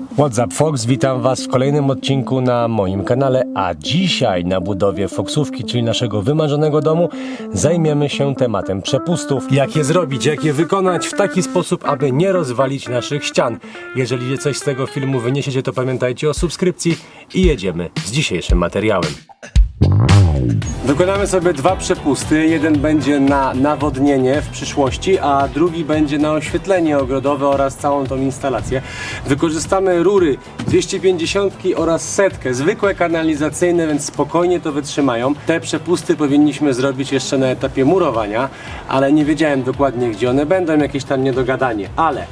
What's up Fox, witam Was w kolejnym odcinku na moim kanale, a dzisiaj na budowie Foxówki, czyli naszego wymarzonego domu, zajmiemy się tematem przepustów. Jak je zrobić, jak je wykonać w taki sposób, aby nie rozwalić naszych ścian. Jeżeli coś z tego filmu wyniesiecie, to pamiętajcie o subskrypcji i jedziemy z dzisiejszym materiałem. Wykonamy sobie dwa przepusty. Jeden będzie na nawodnienie w przyszłości, a drugi będzie na oświetlenie ogrodowe oraz całą tą instalację. Wykorzystamy rury 250 oraz setkę, zwykłe kanalizacyjne, więc spokojnie to wytrzymają. Te przepusty powinniśmy zrobić jeszcze na etapie murowania, ale nie wiedziałem dokładnie gdzie one będą, jakieś tam niedogadanie. Ale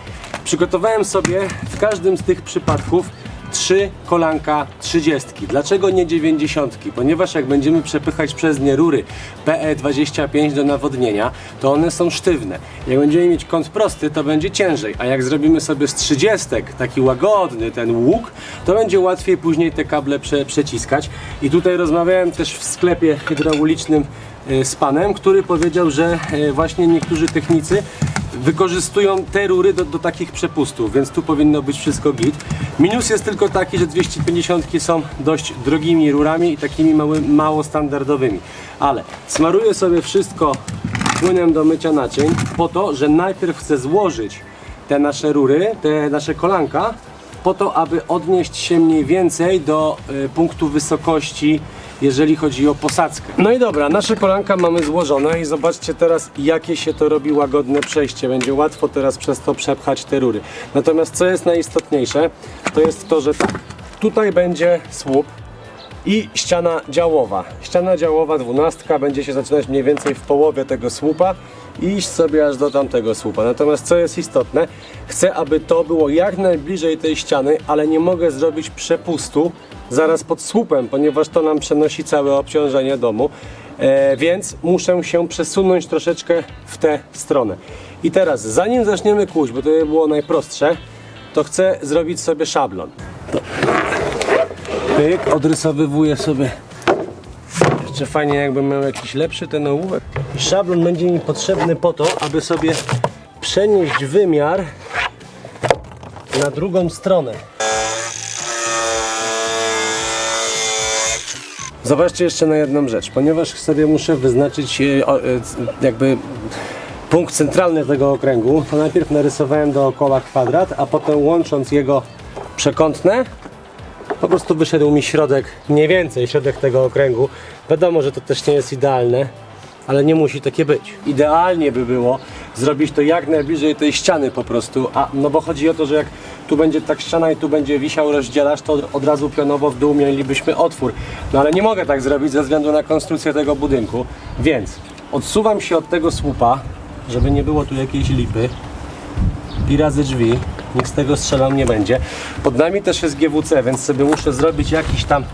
przygotowałem sobie w każdym z tych przypadków trzy kolanka 30. Dlaczego nie 90? Ponieważ jak będziemy przepychać przez nie rury PE25 do nawodnienia, to one są sztywne. Jak będziemy mieć kąt prosty, to będzie ciężej, a jak zrobimy sobie z 30 taki łagodny ten łuk, to będzie łatwiej później te kable prze, przeciskać. I tutaj rozmawiałem też w sklepie hydraulicznym y, z panem, który powiedział, że y, właśnie niektórzy technicy wykorzystują te rury do, do takich przepustów, więc tu powinno być wszystko git. Minus jest tylko taki, że 250 są dość drogimi rurami i takimi mały, mało standardowymi. Ale smaruję sobie wszystko płynem do mycia naczyń po to, że najpierw chcę złożyć te nasze rury, te nasze kolanka po to, aby odnieść się mniej więcej do y, punktu wysokości, jeżeli chodzi o posadzkę. No i dobra, nasze kolanka mamy złożone i zobaczcie teraz, jakie się to robi łagodne przejście. Będzie łatwo teraz przez to przepchać te rury. Natomiast co jest najistotniejsze, to jest to, że tak, tutaj będzie słup, i ściana działowa. Ściana działowa dwunastka będzie się zaczynać mniej więcej w połowie tego słupa iść sobie aż do tamtego słupa. Natomiast co jest istotne, chcę, aby to było jak najbliżej tej ściany, ale nie mogę zrobić przepustu zaraz pod słupem, ponieważ to nam przenosi całe obciążenie domu. E, więc muszę się przesunąć troszeczkę w tę stronę. I teraz, zanim zaczniemy kłuć, bo to by było najprostsze, to chcę zrobić sobie szablon. Pyk, odrysowywuję sobie. Jeszcze fajnie jakbym miał jakiś lepszy ten ołówek. Szablon będzie mi potrzebny po to, aby sobie przenieść wymiar na drugą stronę. Zobaczcie jeszcze na jedną rzecz, ponieważ sobie muszę wyznaczyć e, e, jakby punkt centralny tego okręgu, to najpierw narysowałem dookoła kwadrat, a potem łącząc jego przekątne, po prostu wyszedł mi środek, mniej więcej środek tego okręgu. Wiadomo, że to też nie jest idealne, ale nie musi takie być. Idealnie by było zrobić to jak najbliżej tej ściany po prostu, a no bo chodzi o to, że jak tu będzie tak ściana i tu będzie wisiał rozdzielacz, to od razu pionowo w dół mielibyśmy otwór. No ale nie mogę tak zrobić ze względu na konstrukcję tego budynku, więc odsuwam się od tego słupa, żeby nie było tu jakiejś lipy i razy drzwi. Nikt z tego strzelam nie będzie. Pod nami też jest GWC, więc sobie muszę zrobić jakiś tam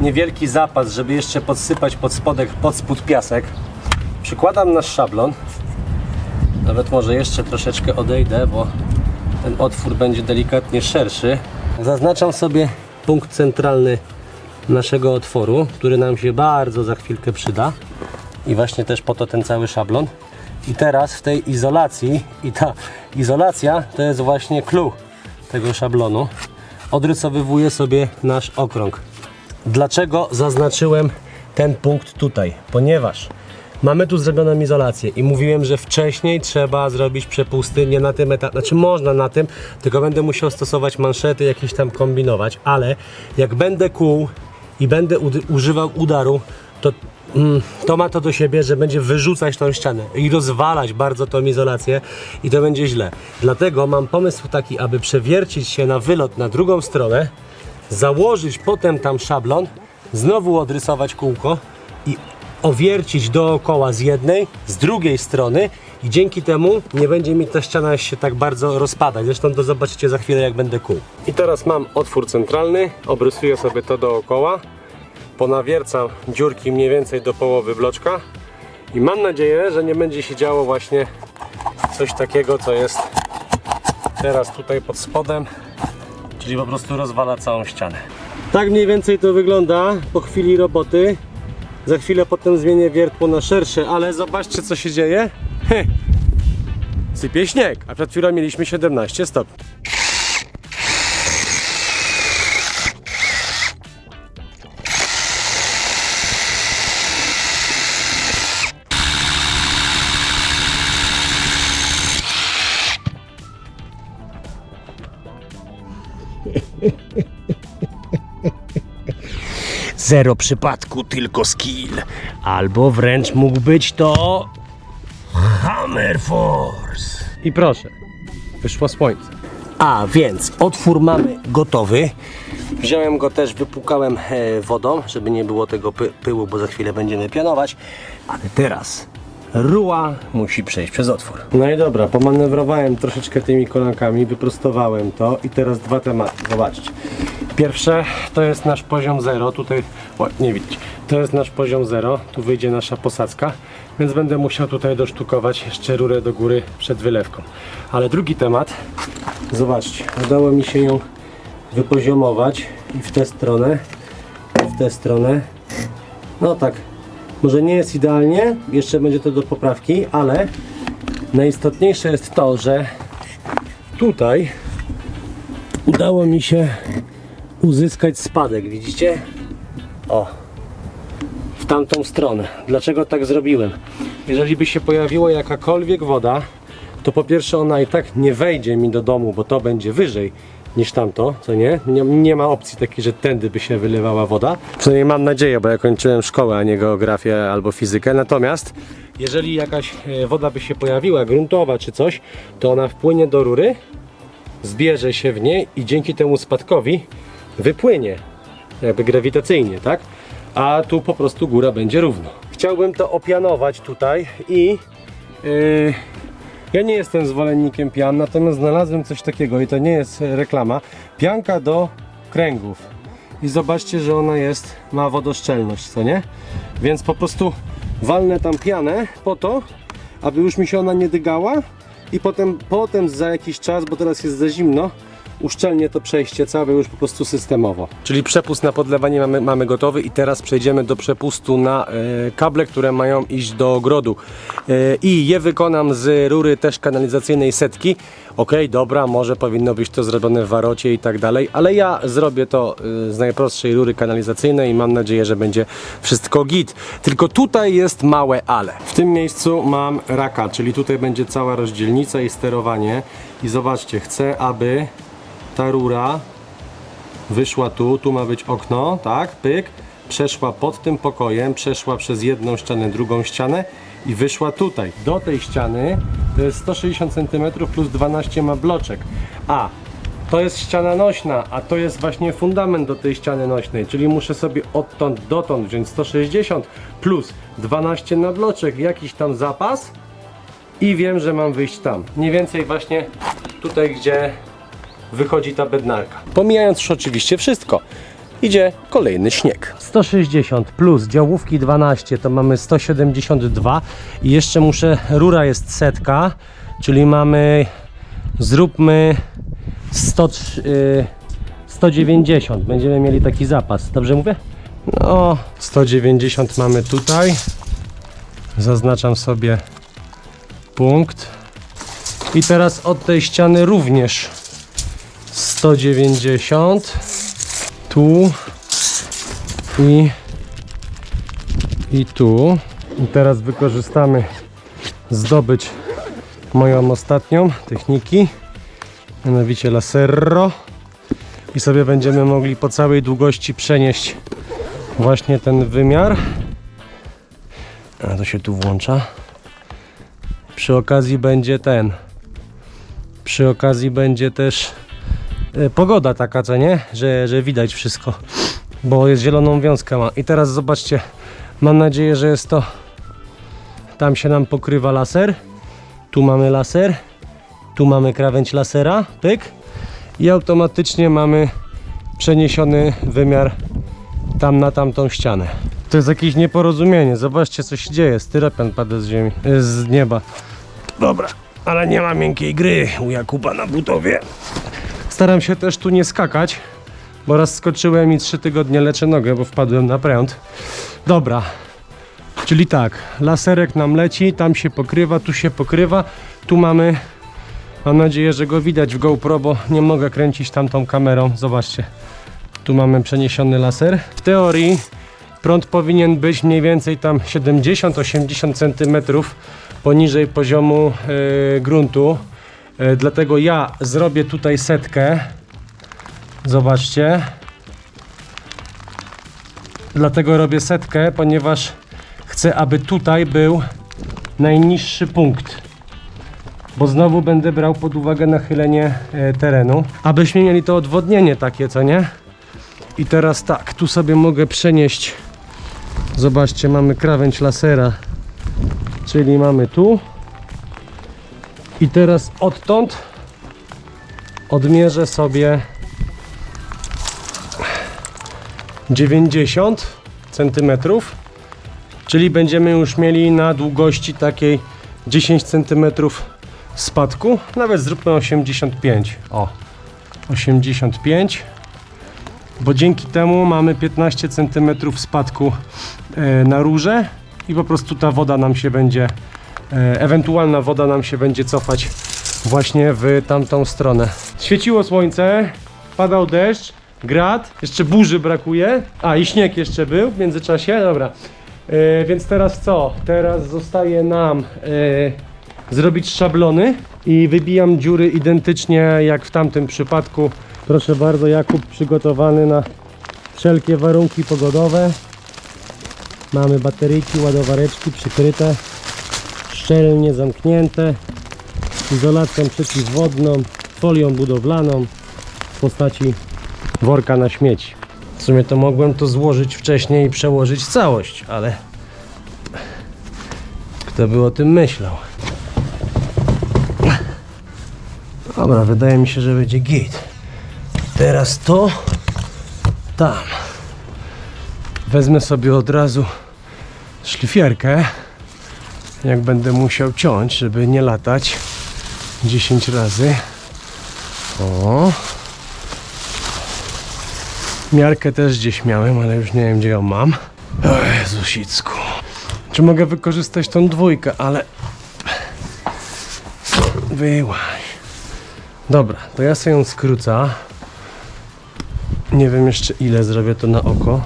niewielki zapas, żeby jeszcze podsypać pod spodek, pod spód piasek. Przykładam nasz szablon. Nawet może jeszcze troszeczkę odejdę, bo ten otwór będzie delikatnie szerszy. Zaznaczam sobie punkt centralny naszego otworu, który nam się bardzo za chwilkę przyda. I właśnie też po to ten cały szablon. I teraz w tej izolacji, i ta izolacja to jest właśnie clue tego szablonu, odrysowywuję sobie nasz okrąg. Dlaczego zaznaczyłem ten punkt tutaj? Ponieważ mamy tu zrobioną izolację i mówiłem, że wcześniej trzeba zrobić przepusty, nie na tym etapie, znaczy można na tym, tylko będę musiał stosować manszety, jakieś tam kombinować, ale jak będę kół i będę używał udaru, to mm, to ma to do siebie, że będzie wyrzucać tą ścianę i rozwalać bardzo tą izolację i to będzie źle. Dlatego mam pomysł taki, aby przewiercić się na wylot na drugą stronę, założyć potem tam szablon, znowu odrysować kółko i owiercić dookoła z jednej, z drugiej strony i dzięki temu nie będzie mi ta ściana się tak bardzo rozpadać. Zresztą to zobaczycie za chwilę jak będę kół. I teraz mam otwór centralny, obrysuję sobie to dookoła ponawiercam dziurki mniej więcej do połowy bloczka i mam nadzieję, że nie będzie się działo właśnie coś takiego, co jest teraz tutaj pod spodem, czyli po prostu rozwala całą ścianę. Tak mniej więcej to wygląda po chwili roboty. Za chwilę potem zmienię wiertło na szersze, ale zobaczcie co się dzieje. Sypie śnieg, a przed chwilą mieliśmy 17 stopni. Zero przypadku, tylko skill. Albo wręcz mógł być to Hammer Force. I proszę, wyszło słońce. A więc otwór mamy gotowy. Wziąłem go też, wypłukałem e, wodą, żeby nie było tego py pyłu, bo za chwilę będziemy pianować. Ale teraz ruła musi przejść przez otwór. No i dobra, pomanewrowałem troszeczkę tymi kolankami, wyprostowałem to i teraz dwa tematy. Zobaczcie. Pierwsze to jest nasz poziom 0. Tutaj, o, nie widać. To jest nasz poziom 0. Tu wyjdzie nasza posadzka, więc będę musiał tutaj dosztukować jeszcze rurę do góry przed wylewką. Ale drugi temat, zobaczcie, udało mi się ją wypoziomować i w tę stronę, w tę stronę. No tak, może nie jest idealnie, jeszcze będzie to do poprawki, ale najistotniejsze jest to, że tutaj udało mi się uzyskać spadek, widzicie? O, w tamtą stronę. Dlaczego tak zrobiłem? Jeżeli by się pojawiła jakakolwiek woda, to po pierwsze ona i tak nie wejdzie mi do domu, bo to będzie wyżej niż tamto, co nie? Nie, nie ma opcji takiej, że tędy by się wylewała woda. Przynajmniej mam nadzieję, bo ja kończyłem szkołę, a nie geografię albo fizykę. Natomiast jeżeli jakaś e, woda by się pojawiła, gruntowa czy coś, to ona wpłynie do rury, zbierze się w niej i dzięki temu spadkowi wypłynie jakby grawitacyjnie, tak? A tu po prostu góra będzie równo. Chciałbym to opianować tutaj i yy, ja nie jestem zwolennikiem pian, natomiast znalazłem coś takiego i to nie jest reklama. Pianka do kręgów. I zobaczcie, że ona jest, ma wodoszczelność, co nie? Więc po prostu walnę tam pianę po to, aby już mi się ona nie dygała i potem, potem za jakiś czas, bo teraz jest za zimno, uszczelnię to przejście całe już po prostu systemowo. Czyli przepust na podlewanie mamy, mamy gotowy i teraz przejdziemy do przepustu na e, kable, które mają iść do ogrodu. E, I je wykonam z rury też kanalizacyjnej setki. Ok, dobra, może powinno być to zrobione w warocie i tak dalej, ale ja zrobię to e, z najprostszej rury kanalizacyjnej i mam nadzieję, że będzie wszystko git. Tylko tutaj jest małe ale. W tym miejscu mam raka, czyli tutaj będzie cała rozdzielnica i sterowanie. I zobaczcie, chcę, aby ta rura wyszła tu, tu ma być okno, tak, pyk, przeszła pod tym pokojem, przeszła przez jedną ścianę, drugą ścianę i wyszła tutaj, do tej ściany, to jest 160 cm plus 12 ma bloczek, a to jest ściana nośna, a to jest właśnie fundament do tej ściany nośnej, czyli muszę sobie odtąd dotąd wziąć 160 plus 12 na bloczek, jakiś tam zapas i wiem, że mam wyjść tam. Mniej więcej właśnie tutaj, gdzie wychodzi ta bednarka. Pomijając już oczywiście wszystko, idzie kolejny śnieg. 160 plus działówki 12 to mamy 172 i jeszcze muszę, rura jest setka, czyli mamy, zróbmy 100, y, 190, będziemy mieli taki zapas, dobrze mówię? No, 190 mamy tutaj, zaznaczam sobie punkt i teraz od tej ściany również 190 tu. I. I tu. I teraz wykorzystamy zdobycz moją ostatnią techniki mianowicie laserro. I sobie będziemy mogli po całej długości przenieść właśnie ten wymiar. A to się tu włącza. Przy okazji będzie ten. Przy okazji będzie też pogoda taka, co nie? Że, że widać wszystko, bo jest zieloną wiązkę ma. I teraz zobaczcie, mam nadzieję, że jest to, tam się nam pokrywa laser, tu mamy laser, tu mamy krawędź lasera, pyk i automatycznie mamy przeniesiony wymiar tam na tamtą ścianę. To jest jakieś nieporozumienie, zobaczcie co się dzieje, styropian pada z ziemi, e, z nieba. Dobra, ale nie ma miękkiej gry u Jakuba na budowie. Staram się też tu nie skakać, bo raz skoczyłem i trzy tygodnie leczę nogę, bo wpadłem na pręt. Dobra, czyli tak, laserek nam leci, tam się pokrywa, tu się pokrywa, tu mamy, mam nadzieję, że go widać w GoPro, bo nie mogę kręcić tamtą kamerą, zobaczcie. Tu mamy przeniesiony laser. W teorii prąd powinien być mniej więcej tam 70-80 cm poniżej poziomu e, gruntu. E, dlatego ja zrobię tutaj setkę Zobaczcie. Dlatego robię setkę, ponieważ chcę, aby tutaj był najniższy punkt. Bo znowu będę brał pod uwagę nachylenie e, terenu. Abyśmy mieli to odwodnienie takie, co nie? I teraz tak, tu sobie mogę przenieść. Zobaczcie, mamy krawędź lasera. Czyli mamy tu. I teraz odtąd odmierzę sobie 90 centymetrów, czyli będziemy już mieli na długości takiej 10 centymetrów spadku, nawet zróbmy 85. O, 85, bo dzięki temu mamy 15 centymetrów spadku e, na rurze i po prostu ta woda nam się będzie, ewentualna woda nam się będzie cofać właśnie w tamtą stronę. Świeciło słońce, padał deszcz, grad, jeszcze burzy brakuje, a i śnieg jeszcze był w międzyczasie, dobra. E, więc teraz co? Teraz zostaje nam e, zrobić szablony i wybijam dziury identycznie jak w tamtym przypadku. Proszę bardzo, Jakub przygotowany na wszelkie warunki pogodowe. Mamy bateryjki, ładowareczki przykryte, szczelnie zamknięte, izolacją przeciwwodną, folią budowlaną w postaci worka na śmieci. W sumie to mogłem to złożyć wcześniej i przełożyć całość, ale kto by o tym myślał? Dobra, wydaje mi się, że będzie git. Teraz to tam. Wezmę sobie od razu szlifierkę. Jak będę musiał ciąć, żeby nie latać 10 razy. O. Miarkę też gdzieś miałem, ale już nie wiem gdzie ją mam. O Jezusicku. Czy mogę wykorzystać tą dwójkę, ale... Wyłaś. Dobra, to ja sobie ją skrócę. Nie wiem jeszcze ile zrobię to na oko.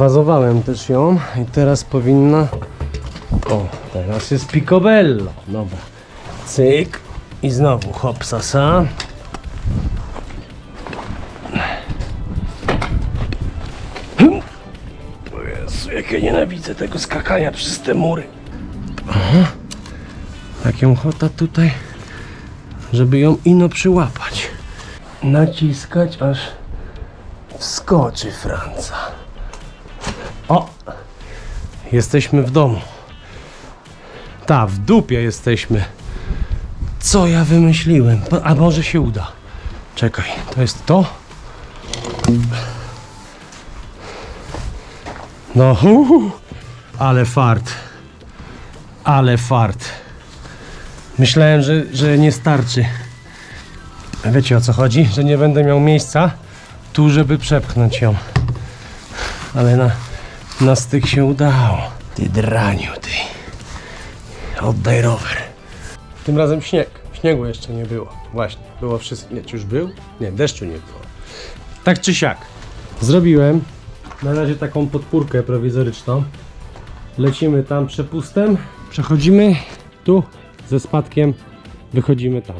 Sfazowałem też ją i teraz powinna... O, teraz jest picobello. Dobra. Cyk. I znowu hopsasa. Jezu, jak ja nienawidzę tego skakania przez te mury. Aha. Tak ją chota tutaj, żeby ją ino przyłapać. Naciskać aż wskoczy Franca. Jesteśmy w domu. Ta, w dupie jesteśmy. Co ja wymyśliłem? A może się uda. Czekaj, to jest to? No, uhu, ale fart. Ale fart. Myślałem, że, że nie starczy. Wiecie o co chodzi? Że nie będę miał miejsca tu, żeby przepchnąć ją. Ale na, na styk się udało. Ty draniu, ty. Oddaj rower. Tym razem śnieg. Śniegu jeszcze nie było. Właśnie. Było wszystko. Nie, czy już był? Nie, deszczu nie było. Tak czy siak. Zrobiłem na razie taką podpórkę prowizoryczną. Lecimy tam przepustem. Przechodzimy tu ze spadkiem. Wychodzimy tam.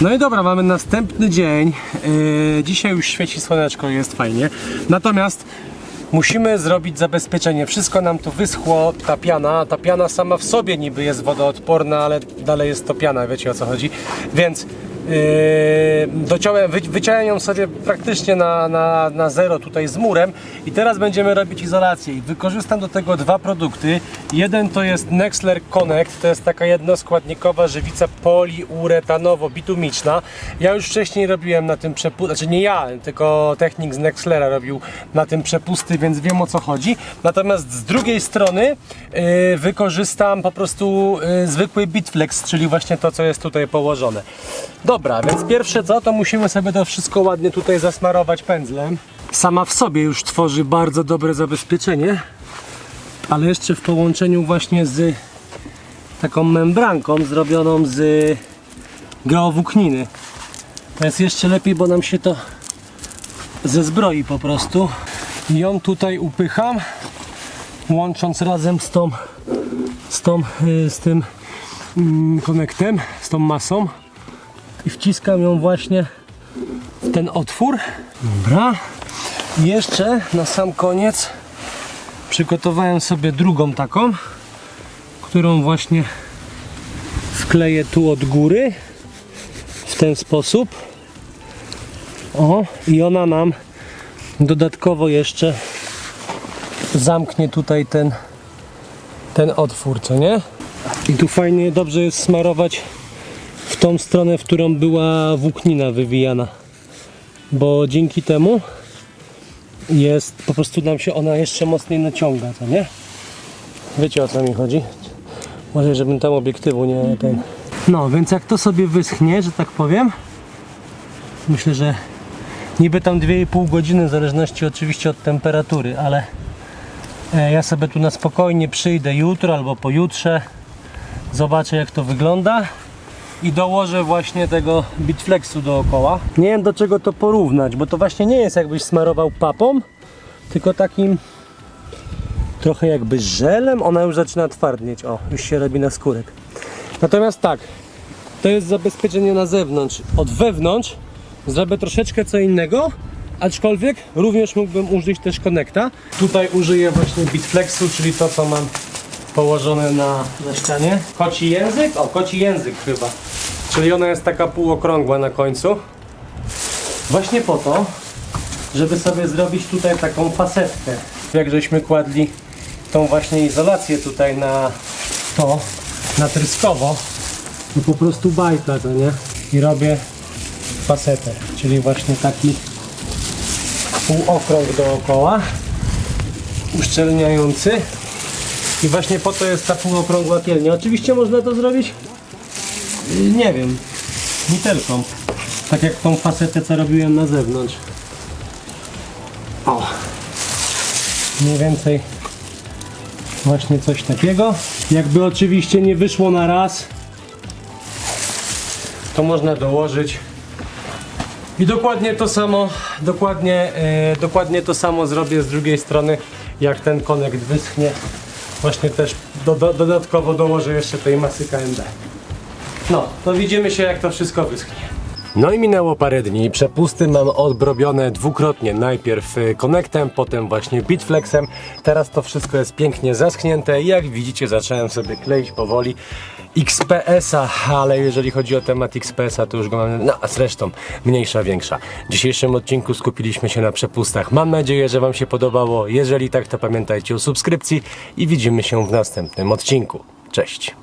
No i dobra, mamy następny dzień. Yy, dzisiaj już świeci słoneczko, jest fajnie. Natomiast musimy zrobić zabezpieczenie. Wszystko nam tu wyschło, ta piana. Ta piana sama w sobie niby jest wodoodporna, ale dalej jest to piana, wiecie o co chodzi. Więc dociąłem, wy, wyciąłem ją sobie praktycznie na, na, na zero tutaj z murem i teraz będziemy robić izolację i wykorzystam do tego dwa produkty. Jeden to jest Nexler Connect, to jest taka jednoskładnikowa żywica poliuretanowo-bitumiczna. Ja już wcześniej robiłem na tym przepusty, znaczy nie ja, tylko technik z Nexlera robił na tym przepusty, więc wiem o co chodzi. Natomiast z drugiej strony yy, wykorzystam po prostu yy, zwykły Bitflex, czyli właśnie to, co jest tutaj położone. Dobra, więc pierwsze co, to musimy sobie to wszystko ładnie tutaj zasmarować pędzlem. Sama w sobie już tworzy bardzo dobre zabezpieczenie, ale jeszcze w połączeniu właśnie z taką membranką zrobioną z geowłókniny. To jest jeszcze lepiej, bo nam się to ze zbroi po prostu. I ją tutaj upycham, łącząc razem z tą z, tą, y, z tym mm, konektem, z tą masą i wciskam ją właśnie w ten otwór. Dobra. I jeszcze na sam koniec przygotowałem sobie drugą taką, którą właśnie wkleję tu od góry w ten sposób. O, i ona nam dodatkowo jeszcze zamknie tutaj ten, ten otwór, co nie? I tu fajnie, dobrze jest smarować tą stronę, w którą była włóknina wywijana, bo dzięki temu jest, po prostu nam się ona jeszcze mocniej naciąga, co nie? Wiecie o co mi chodzi? Może żebym tam obiektywu nie ten. No, więc jak to sobie wyschnie, że tak powiem, myślę, że niby tam 2,5 godziny, w zależności oczywiście od temperatury, ale e, ja sobie tu na spokojnie przyjdę jutro albo pojutrze, zobaczę jak to wygląda i dołożę właśnie tego bitflexu dookoła. Nie wiem do czego to porównać, bo to właśnie nie jest jakbyś smarował papą, tylko takim trochę jakby żelem, ona już zaczyna twardnieć, o, już się robi na skórek. Natomiast tak, to jest zabezpieczenie na zewnątrz. Od wewnątrz zrobię troszeczkę co innego, aczkolwiek również mógłbym użyć też konekta. Tutaj użyję właśnie bitflexu, czyli to co mam położone na, na ścianie. Koci język? O, koci język chyba. Czyli ona jest taka półokrągła na końcu. Właśnie po to, żeby sobie zrobić tutaj taką fasetkę. Jak żeśmy kładli tą właśnie izolację tutaj na to, na tryskowo, to po prostu bajka, to nie? I robię fasetę, czyli właśnie taki półokrąg dookoła, uszczelniający. I właśnie po to jest ta półokrągła kielnia. Oczywiście można to zrobić, nie wiem, mitelką. Tak jak tą fasetę, co robiłem na zewnątrz. O! Mniej więcej właśnie coś takiego. Jakby oczywiście nie wyszło na raz, to można dołożyć. I dokładnie to samo, dokładnie, e, dokładnie to samo zrobię z drugiej strony, jak ten konekt wyschnie. Właśnie też do, do, dodatkowo dołożę jeszcze tej masy KMD. No, to widzimy się jak to wszystko wyschnie. No i minęło parę dni. Przepusty mam odrobione dwukrotnie. Najpierw y, konektem, potem właśnie bitflexem. Teraz to wszystko jest pięknie zaschnięte jak widzicie zacząłem sobie kleić powoli XPS-a, ale jeżeli chodzi o temat XPS-a to już go mamy, no a zresztą mniejsza, większa. W dzisiejszym odcinku skupiliśmy się na przepustach. Mam nadzieję, że Wam się podobało. Jeżeli tak, to pamiętajcie o subskrypcji i widzimy się w następnym odcinku. Cześć!